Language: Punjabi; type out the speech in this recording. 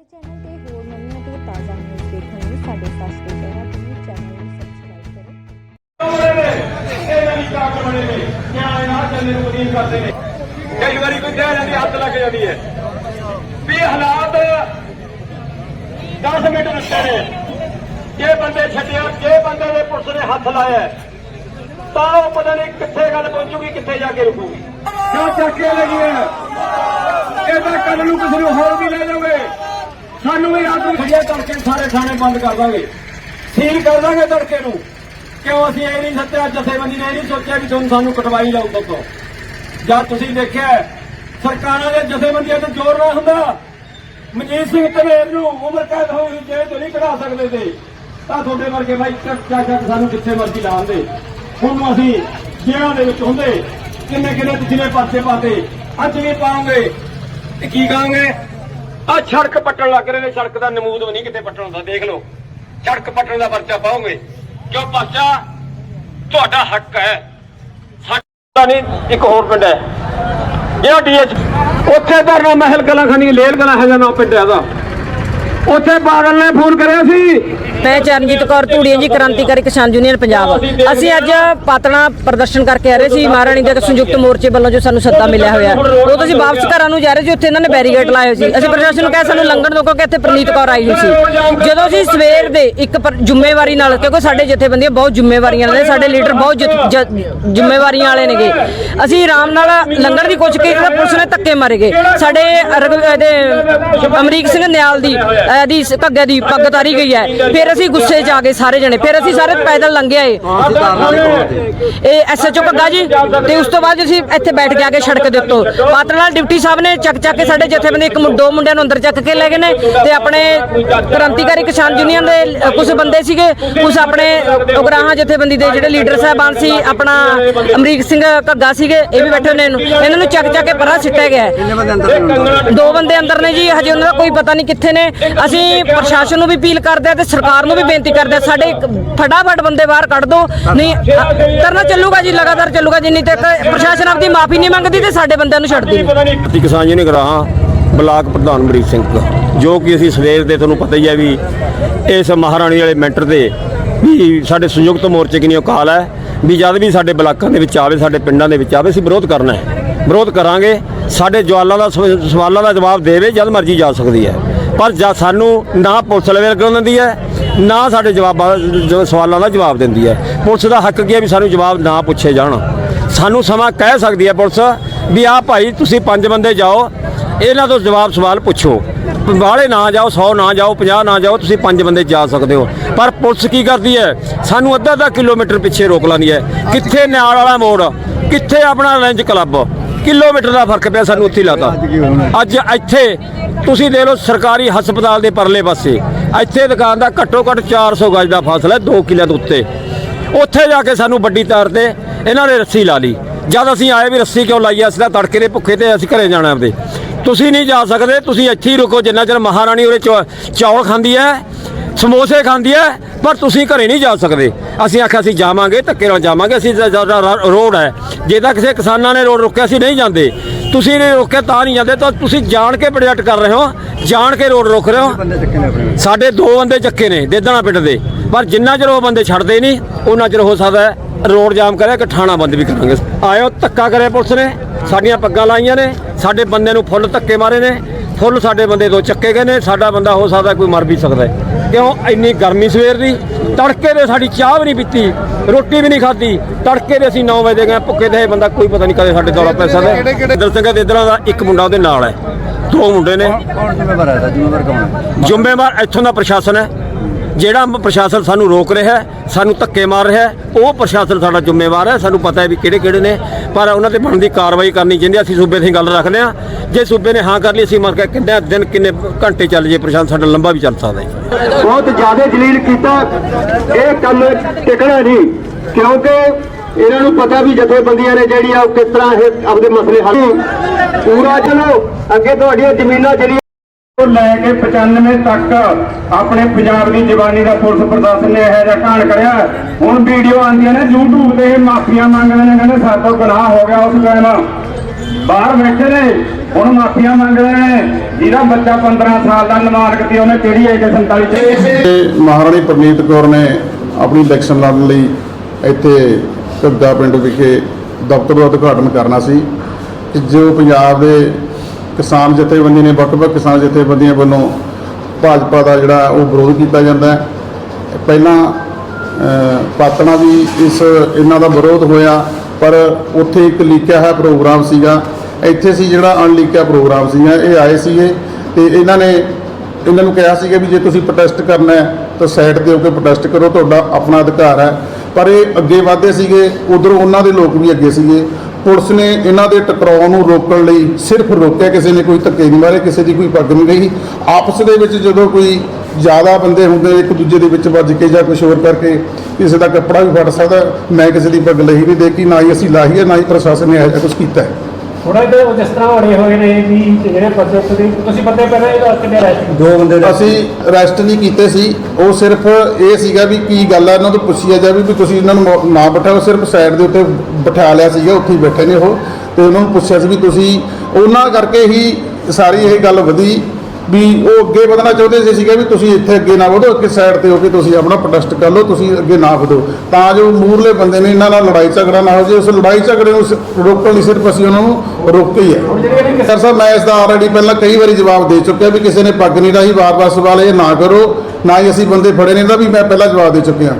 ਸਾਡੇ ਚੈਨਲ ਤੇ ਹੋਰ ਨਵੀਆਂ ਤੇ ਤਾਜ਼ਾ ਨਿਊਜ਼ ਦੇਖਣ ਲਈ ਸਾਡੇ ਫਾਸਟ ਸ਼ਹਿਰਾ ਟੀਵੀ ਚੈਨਲ ਨੂੰ ਸਬਸਕ੍ਰਾਈਬ ਕਰੋ ਬਣੇ ਨੇ ਇਹਨਾਂ ਦੀ ਤਾਕਤ ਬਣੇ ਨੇ ਨਿਆਣੇ ਨਾਲ ਚੱਲੇ ਨੂੰ ਅਧੀਨ ਕਰਦੇ ਨੇ ਕਈ ਵਾਰੀ ਕੋਈ ਕਹਿ ਜਾਂਦੀ ਹੱਥ ਲੱਗ ਜਾਂਦੀ ਹੈ। ਵੀ ਇਹ ਹਾਲਾਤ 10 ਮਿੰਟ ਦਿੱਤੇ ਨੇ। ਜੇ ਬੰਦੇ ਛੱਡਿਆ ਜੇ ਬੰਦੇ ਦੇ ਪੁਲਿਸ ਨੇ ਹੱਥ ਲਾਇਆ ਤਾਂ ਉਹ ਪਤਾ ਨਹੀਂ ਕਿੱਥੇ ਗੱਲ ਪਹੁੰਚੂਗੀ ਕਿੱਥੇ ਜਾ ਕੇ ਰੁਕੂਗੀ। ਕਿਉਂ ਚੱਕੇ ਲੱਗੀਆਂ। ਇਹ ਤਾਂ ਕੱਲ ਨੂੰ ਕਿਸੇ ਨੂੰ ਹੋਰ ਵੀ ਲੈ ਜਾਓਗੇ। ਸਾਨੂੰ ਵੀ ਰਾਤ ਨੂੰ ਖੜੀਆਂ ਕਰਕੇ ਸਾਰੇ ਥਾਣੇ ਬੰਦ ਕਰ ਦਾਂਗੇ। ਸੀਲ ਕਰ ਦਾਂਗੇ ਤੜਕੇ ਨੂੰ। ਕਿਉਂ ਅਸੀਂ ਇਹ ਨਹੀਂ ਸੱਚਿਆ, ਜਥੇਬੰਦੀ ਨੇ ਇਹ ਨਹੀਂ ਸੋਚਿਆ ਵੀ ਤੁਹਾਨੂੰ ਸਾਨੂੰ ਕਟਵਾਈ ਲਾਉ ਤੋਂ। ਜਦ ਤੁਸੀਂ ਦੇਖਿਆ ਸਰਕਾਰਾਂ ਦੇ ਜਥੇਬੰਦੀਆਂ ਤੇ ਜ਼ੋਰ ਨਾ ਹੁੰਦਾ। ਮਨਜੀਤ ਸਿੰਘ ਧਨੇਰ ਨੂੰ ਉਮਰ ਕੈਦ ਹੋਈ ਸੀ ਜੇਲ੍ਹ ਤੋਂ ਨਹੀਂ ਕਢਾ ਸਕਦੇ ਤੇ। ਤਾਂ ਤੁਹਾਡੇ ਵਰਗੇ ਭਾਈ ਚੱਕਾ ਚੱਕ ਸਾਨੂੰ ਕਿੱਥੇ ਮਰਜ਼ੀ ਲਾਉਂਦੇ ਹੁਣ ਅਸੀਂ ਜੇਲ੍ਹਾਂ ਦੇ ਵਿੱਚ ਹੁੰਦੇ। ਕਿੰਨੇ ਕਿੰਨੇ ਪਿਛਲੇ ਪਾਸੇ ਪਾਤੇ। ਅੱਜ ਵੀ ਪਾਉਂਗੇ। ਤੇ ਕੀ ਕਹਾਂਗੇ? ਆ ਸੜਕ ਪੱਟਣ ਲੱਗ ਰਹੇ ਨੇ, ਸੜਕ ਦਾ ਨਮੂਦ ਵੀ ਨਹੀਂ ਕਿਤੇ ਪੱਟਣ ਹੁੰਦਾ, ਦੇਖ ਲਓ। ਸੜਕ ਪੱਟਣ ਦਾ ਪਰਚਾ ਪਾਉਂਗੇ ਕਿਉਂ ਪਰਚਾ? ਤੁਹਾਡਾ ਹੱਕ ਹੈ। ਸਾਡਾ ਨਹੀਂ, ਇੱਕ ਹੋਰ ਪਿੰਡ ਹੈ। ਜਿਹੜਾ ਡੀਐਚ, ਉੱਥੇ ਧਰਨਾ ਮਹਿਲ ਕਲਾਂ ਖਣੀ ਲੇਲ ਕਲਾਂ ਹੈਗਾ ਨਾ ਪਿੰਡ ਦਾ ਉੱਥੇ ਬਾਦਲ ਨੇ ਫੋਨ ਕਰਿਆ ਸੀ ਮੈਂ ਚਰਨਜੀਤ ਕੌਰ ਧੂੜੀਆ ਜੀ, ਕ੍ਰਾਂਤੀਕਾਰੀ ਕਿਸਾਨ ਯੂਨੀਅਨ ਪੰਜਾਬ। ਅਸੀਂ ਅੱਜ ਪਾਤਣਾ ਪ੍ਰਦਰਸ਼ਨ ਕਰਕੇ ਆ ਰਹੇ ਸੀ, ਮਹਾਰਾਣੀ ਦੇ ਸੰਯੁਕਤ ਮੋਰਚੇ ਵੱਲੋਂ ਜੋ ਸਾਨੂੰ ਸੱਦਾ ਮਿਲਿਆ ਹੋਇਆ। ਉਹ ਤੋਂ ਵਾਪਸ ਘਰਾਂ ਨੂੰ ਜਾ ਰਹੇ ਸੀ, ਉੱਥੇ ਇਹਨਾਂ ਨੇ ਬੈਰੀਗੇਡ ਲਾਏ ਹੋਏ ਸੀ। ਅਸੀਂ ਪ੍ਰਸ਼ਾਸਨ ਨੂੰ ਕਿਹਾ, ਸਾਨੂੰ ਲੰਘਣ ਦਿਓ, ਕਿਉਂਕਿ ਇੱਥੇ ਪ੍ਰਨੀਤ ਕੌਰ ਆਈ ਹੋਈ ਸੀ। ਜਦੋਂ ਅਸੀਂ ਸਵੇਰ ਦੇ ਇੱਕ ਪਰ- ਜ਼ਿੰਮੇਵਾਰੀ ਨਾਲ, ਕਿਉਂਕਿ ਸਾਡੇ ਜਥੇਬੰਦੀਆਂ ਬਹੁਤ ਜ਼ਿੰਮੇਵਾਰੀਆਂ ਨੇ, ਸਾਡੇ ਲੀਡਰ ਬਹੁਤ ਜ਼ਿੰਮੇਵਾਰੀਆਂ ਵਾਲੇ ਨੇਗੇ। ਅਸੀਂ ਆਰਾਮ ਨਾਲ ਲੰਘਣ ਦੀ ਕੋਸ਼ਿਸ਼ ਕੀਤੀ, ਤਾਂ ਪੁਲਿਸ ਨੇ ਧੱਕੇ ਮਾਰੇ ਗਏ। ਸਾਡੇ ਅਮਰੀਕ ਸਿੰਘ ਨਿਆਲ ਦੀ, ਅਹ ਦੀ ਘੱਗੇ ਦੀ ਪੱਗ ਤਾਰੀ ਗਈ ਹੈ। ਫਿਰ ਅਸੀਂ ਗੁੱਸੇ 'ਚ ਆ ਗਏ ਸਾਰੇ ਜਣੇ। ਫਿਰ ਅਸੀਂ ਸਾਰੇ ਪੈਦਲ ਲੰਘੇ ਆਏ। ਇਹ ਐਸਐਚਓ ਘੱਗਾ ਜੀ। ਤੇ ਉਸ ਤੋਂ ਬਾਅਦ ਅਸੀਂ ਇੱਥੇ ਬੈਠ ਕੇ ਆ ਕੇ ਸੜਕ ਦੇ ਉੱਤੋਂ। ਪਾਤਰ ਨਾਲ ਡਿਪਟੀ ਸਾਹਿਬ ਨੇ ਚੱਕ ਚੱਕ ਕੇ ਸਾਡੇ ਜਥੇਬੰਦੀ ਇੱਕ ਦੋ ਮੁੰਡਿਆਂ ਨੂੰ ਅੰਦਰ ਚੱਕ ਕੇ ਲੈ ਗਏ ਨੇ। ਤੇ ਆਪਣੇ ਕ੍ਰਾਂਤੀਕਾਰੀ ਕਿਸਾਨ ਯੂਨੀਅਨ ਦੇ ਕੁਝ ਬੰਦੇ ਸੀਗੇ। ਕੁਝ ਆਪਣੇ ਉਗਰਾਹਾਂ ਜਥੇਬੰਦੀ ਦੇ ਜਿਹੜੇ ਲੀਡਰ ਸਾਹਿਬਾਨ ਸੀ ਆਪਣਾ ਅਮਰੀਕ ਸਿੰਘ ਘੱਗਾ ਸੀਗੇ ਇਹ ਵੀ ਬੈਠੇ ਨੇ ਇਹਨਾਂ। ਨੂੰ ਚੱਕ ਚੱਕ ਕੇ ਪਰਾਂ ਸਿੱਟਿਆ ਗਿਆ। ਦੋ? ਬੰਦੇ ਅੰਦਰ ਨੇ ਜੀ ਹਜੇ ਉਹਨਾਂ ਦਾ ਕੋਈ ਪਤਾ ਨਹੀਂ ਕਿੱਥੇ ਨੇ। ਅਸੀਂ ਪ੍ਰਸ਼ਾਸਨ ਨੂੰ ਵੀ ਅਪੀਲ ਕਰਦੇ ਆ ਤੇ ਸਰਕਾਰ ਨੂੰ ਵੀ ਬੇਨਤੀ ਕਰਦੇ ਆ, ਸਾਡੇ ਫਟਾਫਟ ਬੰਦੇ ਬਾਹਰ ਕੱਢ ਦੋ। ਨਹੀਂ, ਅ- ਚੱਲੂਗਾ ਜੀ, ਲਗਾਤਾਰ ਚੱਲੂਗਾ, ਜਿੰਨੀ ਤੱਕ ਪ੍ਰਸ਼ਾਸਨ ਆਪਦੀ ਮਾਫੀ ਨਹੀਂ ਮੰਗਦੀ ਤੇ ਸਾਡੇ ਬੰਦਿਆਂ ਨੂੰ ਛੱਡਦੀ ਨਹੀਂ ਭਾਰਤੀ ਕਿਸਾਨ ਯੂਨੀਅਨ ਬਲਾਕ ਪ੍ਰਧਾਨ ਅਮਰੀਕ ਸਿੰਘ ਜੋ ਕਿ ਅਸੀਂ ਸਵੇਰ ਦੇ ਤੁਹਾਨੂੰ ਪਤਾ ਹੀ ਹੈ ਵੀ ਇਸ ਮਹਾਰਾਣੀ ਵਾਲੇ ਮੈਂਟਰ ਦੇ ਵੀ ਸਾਡੇ ਸੰਯੁਕਤ ਮੋਰਚੇ ਕਿੰਨੀ ਕਾਲ ਹੈ, ਵੀ ਜਦ ਵੀ ਸਾਡੇ ਬਲਾਕਾਂ ਦੇ ਵਿੱਚ ਆਵੇ, ਸਾਡੇ ਪਿੰਡਾਂ ਦੇ ਵਿੱਚ ਆਵੇ, ਅਸੀਂ ਵਿਰੋਧ ਕਰਨਾ ਹੈ। ਵਿਰੋਧ ਕਰਾਂਗੇ, ਸਾਡੇ ਜਵਾਲਾਂ ਦਾ ਸਵਾਲਾਂ ਦਾ ਜਵਾਬ ਦੇਵੇ ਜਦ ਮਰਜ਼ੀ ਜਾ ਸਕਦੀ ਹੈ। ਪਰ ਜਦ ਸਾਨੂੰ ਨਾ ਪੁਲਿਸ ਲੈਵਲ ਕਿਉਂ ਦਿੰਦੀ ਹੈ? ਨਾ ਸਾਡੇ ਜਵਾਬਾਂ ਜੋ ਸਵਾਲਾਂ ਦਾ ਜਵਾਬ ਦਿੰਦੀ ਹੈ। ਪੁਲਿਸ ਦਾ ਹੱਕ ਕੀ ਹੈ ਵੀ ਸਾਨੂੰ ਜਵਾਬ ਨਾ ਪੁੱਛੇ ਜਾਣ? ਸਾਨੂੰ ਸਮਾਂ ਕਹਿ ਸਕਦੀ ਹੈ ਪੁਲਿਸ ਵੀ ਆਹ ਭਾਈ ਤੁਸੀਂ ਪੰਜ ਬੰਦੇ ਜਾਓ, ਇਹਨਾਂ ਤੋਂ ਜਵਾਬ ਸਵਾਲ ਪੁੱਛੋ। ਵਾਲੇ ਨਾ ਜਾਓ 100 ਨਾ ਜਾਓ 50 ਨਾ ਜਾਓ, ਤੁਸੀਂ ਪੰਜ ਬੰਦੇ ਜਾ ਸਕਦੇ ਹੋ। ਪਰ ਪੁਲਿਸ ਕੀ ਕਰਦੀ ਹੈ? ਸਾਨੂੰ ਅੱਧਾ ਅੱਧਾ ਕਿਲੋਮੀਟਰ ਪਿੱਛੇ ਰੋਕ ਲਾਂਦੀ ਹੈ। ਕਿੱਥੇ ਨਾਲ ਵਾਲਾ ਮੋੜ? ਕਿੱਥੇ ਆਪਣਾ ਰੇਂਜ ਕਲੱਬ? ਕਿਲੋਮੀਟਰ ਦਾ ਫ਼ਰਕ ਪਿਆ ਸਾਨੂੰ ਉੱਥੇ ਲਾਤਾ ਅੱਜ ਇੱਥੇ ਤੁਸੀਂ ਦੇਖ ਲਓ ਸਰਕਾਰੀ ਹਸਪਤਾਲ ਦੇ ਪਰਲੇ ਪਾਸੇ ਇੱਥੇ ਦੁਕਾਨ ਦਾ ਘੱਟੋ ਘੱਟ 400 ਗਜ ਦਾ ਫਾਸਲਾ ਹੈ 2 ਕਿਲੇ ਤੋਂ ਉੱਤੇ। ਉੱਥੇ ਜਾ ਕੇ ਸਾਨੂੰ ਵੱਡੀ ਤਾਰ ਤੇ ਇਹਨਾਂ ਨੇ ਰੱਸੀ ਲਾ ਲਈ। ਜਦ ਅਸੀਂ ਆਏ ਵੀ ਰੱਸੀ ਕਿਉਂ ਲਾਈ ਆ? ਅਸੀਂ ਤਾਂ ਤੜਕੇ ਦੇ ਭੁੱਖੇ ਤੇ ਅਸੀਂ ਘਰੇ ਜਾਣਾ ਆਪਦੇ। ਤੁਸੀਂ ਨਹੀਂ ਜਾ ਸਕਦੇ ਤੁਸੀਂ ਇੱਥੇ ਹੀ ਰੁਕੋ ਜਿੰਨਾ ਚਿਰ ਮਹਾਰਾਣੀ ਚੌ- ਚੌਲ ਖਾਂਦੀ ਹੈ ਸਮੋਸੇ ਖਾਂਦੀ ਹੈ ਪਰ ਤੁਸੀਂ ਘਰੇ ਨਹੀਂ ਜਾ ਸਕਦੇ। ਅਸੀਂ ਆਖਿਆ ਅਸੀਂ ਜਾਵਾਂਗੇ ਧੱਕੇ ਨਾਲ ਜਾਵਾਂਗੇ ਅਸੀਂ ਜ਼ਿਆਦਾ ਰੋਡ ਹੈ ਜੇ ਤਾਂ ਕਿਸੇ ਕਿਸਾਨਾਂ ਨੇ ਰੋਡ ਰੋਕਿਆ ਅਸੀਂ ਨਹੀਂ ਜਾਂਦੇ। ਤੁਸੀਂ ਨੇ ਰੋਕਿਆ ਤਾਂ ਨਹੀਂ ਜਾਂਦੇ ਤਾਂ ਤੁਸੀਂ ਜਾਣ ਕੇ ਪ੍ਰੋਜੈਕਟ ਕਰ ਰਹੇ ਹੋ। ਜਾਣ ਕੇ ਰੋਡ ਰੋਕ ਰਹੇ ਹੋ। ਸਾਡੇ ਦੋ ਬੰਦੇ ਚੱਕੇ ਨੇ ਦੇਦਣਾ ਪਿੰਡ ਦੇ। ਪਰ ਜਿੰਨਾ ਚਿਰ ਉਹ ਬੰਦੇ ਛੱਡਦੇ ਨਹੀਂ ਉਹਨਾਂ ਚਿਰ ਹੋ ਸਕਦਾ ਰੋਡ ਜਾਮ ਕਰਿਆ ਕਿ ਠਾਣਾ ਬੰਦ ਵੀ ਕਰਾਂਗੇ। ਆਇਓ ਧੱਕਾ ਕਰਿਆ ਪੁਲਿਸ ਨੇ। ਸਾਡੀਆਂ ਪੱਗਾਂ ਲਾਈਆਂ ਨੇ। ਸਾਡੇ ਬੰਦੇ ਨੂੰ ਫੁੱਲ ਧੱਕੇ ਮਾਰੇ ਨੇ। ਫੁੱਲ ਸਾਡੇ ਬੰਦੇ ਦੋ ਚੱਕੇ ਗਏ ਨੇ। ਸਾਡਾ ਬੰਦਾ ਹੋ ਸਕਦਾ ਕੋਈ ਮਰ ਵੀ ਸਕਦਾ ਹੈ ਕਿਉਂ ਇੰਨੀ ਗਰਮੀ ਸਵੇਰ ਦੀ? ਤੜਕੇ ਦੇ ਸਾਡੀ ਚਾਹ ਵੀ ਨਹੀਂ ਪੀਤੀ ਰੋਟੀ ਵੀ ਨਹੀਂ ਖਾਧੀ। ਤੜਕੇ ਦੇ ਅਸੀਂ 9 ਵਜੇ ਗਏ ਭੁੱਖੇ ਤੇ ਇਹ ਬੰਦਾ ਕੋਈ ਪਤਾ ਨਹੀਂ ਕਦੇ ਸਾਡੇ ਦੌਲਾ ਪੈ ਸਕਦਾ ਹੈ। ਦਿਲ ਸਿੰਘ ਦੇ ਇਧਰਾਂ ਦਾ ਇੱਕ ਮੁੰਡਾ ਉਹਦੇ ਨਾਲ ਹੈ। ਦੋ ਮੁੰਡੇ ਨੇ। ਕੌਣ ਜ਼ਿੰਮੇਵਾਰ ਹੈ ਇਹਦਾ? ਜ਼ਿੰਮੇਵਾਰ ਕੌਣ ਹੈ? ਜ਼ਿੰਮੇਵਾਰ ਇੱਥੋਂ ਦਾ ਪ੍ਰਸ਼ਾਸਨ ਹੈ। ਜਿਹੜਾ ਪ੍ਰਸ਼ਾਸਨ ਸਾਨੂੰ ਰੋਕ ਰਿਹਾ ਹੈ, ਸਾਨੂੰ ਧੱਕੇ ਮਾਰ ਰਿਹਾ ਹੈ, ਉਹ ਪ੍ਰਸ਼ਾਸਨ ਸਾਡਾ ਜ਼ਿੰਮੇਵਾਰ ਹੈ। ਸਾਨੂੰ ਪਤਾ ਹੈ ਵੀ ਕਿਹੜੇ ਕਿਹੜੇ ਨੇ, ਪਰ ਉਹਨਾਂ ਤੇ ਬਣਦੀ ਕਾਰਵਾਈ ਕਰਨੀ ਚਾਹੀਦੀ ਅਸੀਂ ਸੂਬੇ ਦੀ ਗੱਲ ਰੱਖਦੇ ਹਾਂ। ਜੇ ਸੂਬੇ ਨੇ ਹਾਂ ਕਰ ਲਈ, ਅਸੀਂ ਮਰ ਕੇ ਕਿੰਨੇ ਦਿਨ, ਕਿੰਨੇ ਘੰਟੇ ਚੱਲ ਜੇ ਪ੍ਰਸ਼ਾਸਨ ਸਾਡਾ ਲੰਬਾ ਵੀ ਚੱਲ ਸਕਦਾ ਹੈ। ਬਹੁਤ ਜ਼ਿਆਦਾ ਜਲੀਲ ਕੀਤਾ। ਇਹ ਕੰਮ ਟਿਕਣਾ ਨਹੀਂ, ਕਿਉਂਕਿ ਇਹਨਾਂ ਨੂੰ ਪਤਾ ਵੀ ਜਥੇਬੰਦੀਆਂ ਨੇ ਜਿਹੜੀਆਂ ਉਹ ਕਿਸ ਤਰ੍ਹਾਂ ਇਹ ਆਪਦੇ ਮਸਲੇ ਹੱਲ ਪੂਰਾ ਚਲੋ, ਅੱਗੇ ਤੁਹਾਡੀਆਂ ਜ਼ਮੀਨਾਂ ਜਿਹੜੀਆਂ ਤੋਂ ਲੈ ਕੇ 95 ਤੱਕ ਆਪਣੇ ਪੰਜਾਬ ਦੀ ਜਵਾਨੀ ਦਾ ਪੁਲਿਸ ਪ੍ਰਸ਼ਾਸਨ ਨੇ ਇਹੋ ਜਿਹਾ ਕਾਂਡ ਕਰਿਆ। ਹੁਣ ਵੀਡੀਓ ਆਉਂਦੀਆਂ ਨੇ, YouTube ਤੇ ਮਾਫੀਆਂ ਮੰਗਦੇ ਨੇ, ਕਹਿੰਦੇ ਸਾਡੇ ਗੁਨਾਹ ਹੋ ਗਿਆ ਉਸ ਟਾਈਮ ਬਾਹਰ ਬੈਠੇ ਨੇ, ਹੁਣ ਮਾਫੀਆਂ ਮੰਗ ਨੇ। ਜਿਹਦਾ ਬੱਚਾ 15 ਸਾਲ ਦਾ ਨਮਾਜ਼ਕ ਸੀ, ਉਹਨੇ ਕਿਹੜੀ ਏਜ 47 ਤੇ ਮਹਾਰਾਣੀ ਪ੍ਰਨੀਤ ਕੌਰ ਨੇ ਆਪਣੀ ਇਲੈਕਸ਼ਨ ਲੜਨ ਲਈ ਇੱਥੇ ਘੱਗਾ ਪਿੰਡ ਵਿਖੇ ਦਫ਼ਤਰ ਦਾ ਉਦਘਾਟਨ ਕਰਨਾ ਸੀ ਜੋ ਪੰਜਾਬ ਦੇ ਕਿਸਾਨ ਜਥੇਬੰਦੀ ਨੇ ਵੱਖ-ਵੱਖ ਕਿਸਾਨ ਜਥੇਬੰਦੀਆਂ ਵੱਲੋਂ ਭਾਜਪਾ ਦਾ ਜਿਹੜਾ ਉਹ ਵਿਰੋਧ ਕੀਤਾ ਜਾਂਦਾ ਹੈ। ਪਹਿਲਾਂ ਅਹ, ਪਾਤਣਾ ਵੀ ਇਸ ਇਹਨਾਂ ਦਾ ਵਿਰੋਧ ਹੋਇਆ ਪਰ ਉੱਥੇ ਇੱਕ ਲਿਖਿਆ ਹੈ ਪ੍ਰੋਗਰਾਮ ਸੀਗਾ। ਇੱਥੇ ਸੀ ਜਿਹੜਾ ਅਣਲਿਖਿਆ ਪ੍ਰੋਗਰਾਮ ਸੀਗਾ ਇਹ ਆਏ ਸੀਗੇ ਤੇ ਇਹਨਾਂ ਨੇ ਇਹਨਾਂ ਨੂੰ ਕਿਹਾ ਸੀਗਾ ਵੀ ਜੇ ਤੁਸੀਂ ਪ੍ਰੋਟੈਸਟ ਕਰਨਾ ਹੈ ਤਾਂ ਸਾਈਡ ਤੇ ਹੋ ਕੇ ਪ੍ਰੋਟੈਸਟ ਕਰੋ ਤੁਹਾਡਾ ਆਪਣਾ ਅਧਿਕਾਰ ਹੈ। ਪਰ ਇਹ ਅੱਗੇ ਵਧਦੇ ਸੀਗੇ ਉਧਰੋਂ ਉਹਨਾਂ ਦੇ ਲੋਕ ਵੀ ਅੱਗੇ ਸੀਗੇ। ਪੁਲਿਸ ਨੇ ਇਹਨਾਂ ਦੇ ਟਕਰਾਅ ਨੂੰ ਰੋਕਣ ਲਈ ਸਿਰਫ ਰੋਕਿਆ, ਕਿਸੇ ਨੇ ਕੋਈ ਧੱਕੇ ਨਹੀਂ ਮਾਰੇ, ਕਿਸੇ ਦੀ ਕੋਈ ਪੱਗ ਨਹੀਂ ਗਈ ਆਪਸ ਦੇ ਵਿੱਚ ਜਦੋਂ ਕੋਈ ਜ਼ਿਆਦਾ ਬੰਦੇ ਹੁੰਦੇ, ਇੱਕ ਦੂਜੇ ਦੇ ਵਿੱਚ ਵੱਜ ਕੇ ਜਾਂ ਕੁਝ ਹੋਰ ਕਰਕੇ ਕਿਸੇ ਦਾ ਕੱਪੜਾ ਵੀ ਫਟ ਸਕਦਾ, ਮੈਂ ਕਿਸੇ ਦੀ ਪੱਗ ਲਈ ਨਹੀਂ ਦੇਖੀ, ਨਾ ਹੀ ਅਸੀਂ ਲਾਹੀ ਹੈ, ਨਾ ਹੀ ਪ੍ਰਸ਼ਾਸਨ ਨੇ ਇਹੋ ਜਿਹਾ ਕੁਝ ਕੀਤਾ ਹੈ। ਥੋੜਾ ਜਿਹਾ ਉਹ ਜਿਸ ਤਰ੍ਹਾਂ ਹੋਣੇ ਹੋਏ ਨੇ ਵੀ ਜਿਹੜੇ ਬੰਦੇ ਤੁਸੀਂ ਤੁਸੀਂ ਬੰਦੇ ਪਹਿਲਾਂ ਇਹਦਾ ਕਿੰਨੇ ਰੈਸਟ ਦੋ ਬੰਦੇ ਦੇ ਅਸੀਂ ਅਰੈਸਟ ਨਹੀਂ ਕੀਤੇ ਸੀ। ਉਹ ਸਿਰਫ ਇਹ ਸੀਗਾ ਵੀ ਕੀ ਗੱਲ ਹੈ ਇਹਨਾਂ ਤੋਂ ਪੁੱਛਿਆ ਜਾਵੇ ਵੀ ਤੁਸੀਂ ਇਹਨਾਂ ਨੂੰ ਮੌ- ਨਾ ਬਿਠਾਓ ਸਿਰਫ ਸਾਈਡ ਦੇ ਉੱਤੇ ਬਿਠਾ ਲਿਆ ਸੀਗਾ ਉੱਥੇ ਹੀ ਬੈਠੇ ਨੇ ਉਹ। ਤੇ ਉਹਨਾਂ ਨੂੰ ਪੁੱਛਿਆ ਸੀ ਵੀ ਤੁਸੀਂ ਉਹਨਾਂ ਕਰਕੇ ਹੀ ਸਾਰੀ ਇਹ ਗੱਲ ਵਧੀ। ਵੀ ਉਹ ਅੱਗੇ ਵਧਣਾ ਚਾਹੁੰਦੇ ਸੀ ਸੀਗਾ ਵੀ ਤੁਸੀਂ ਇੱਥੇ ਅੱਗੇ ਨਾ ਵਧੋ ਅੱਗੇ ਸਾਈਡ ਤੇ ਹੋ ਕੇ ਤੁਸੀਂ ਆਪਣਾ ਪ੍ਰੋਟੈਸਟ ਕਰ ਲਓ, ਤੁਸੀਂ ਅੱਗੇ ਨਾ ਵਧੋ। ਤਾਂ ਜੋ ਮੂਰਲੇ ਬੰਦੇ ਨੇ ਇਹਨਾਂ ਨਾਲ ਲੜਾਈ ਝਗੜਾ ਨਾ ਹੋ ਜੇ, ਉਸ ਲੜਾਈ ਝਗੜੇ ਨੂੰ ਰੋਕਣ ਲਈ ਸਿਰਫ ਅਸੀਂ ਉਹਨਾਂ ਨੂੰ ਰੋਕਿਆ ਹੀ ਹੈ। ਸਰ ਸਾਹਿਬ, ਮੈਂ ਇਸ ਦਾ ਆਲਰੇਡੀ ਪਹਿਲਾਂ ਕਈ ਵਾਰੀ ਜਵਾਬ ਦੇ ਚੁੱਕਿਆ ਵੀ ਕਿਸੇ ਨੇ ਪੱਗ ਨਹੀਂ ਲਾਈ ਵਾਰ-ਵਾਰ ਸਵਾਲ ਇਹ ਨਾ ਕਰੋ, ਨਾ ਹੀ ਅਸੀਂ ਬੰਦੇ ਫੜੇ ਨੇ, ਇਹਦਾ ਵੀ ਮੈਂ ਪਹਿਲਾਂ ਜਵਾਬ ਦੇ ਚੁੱਕਿਆ।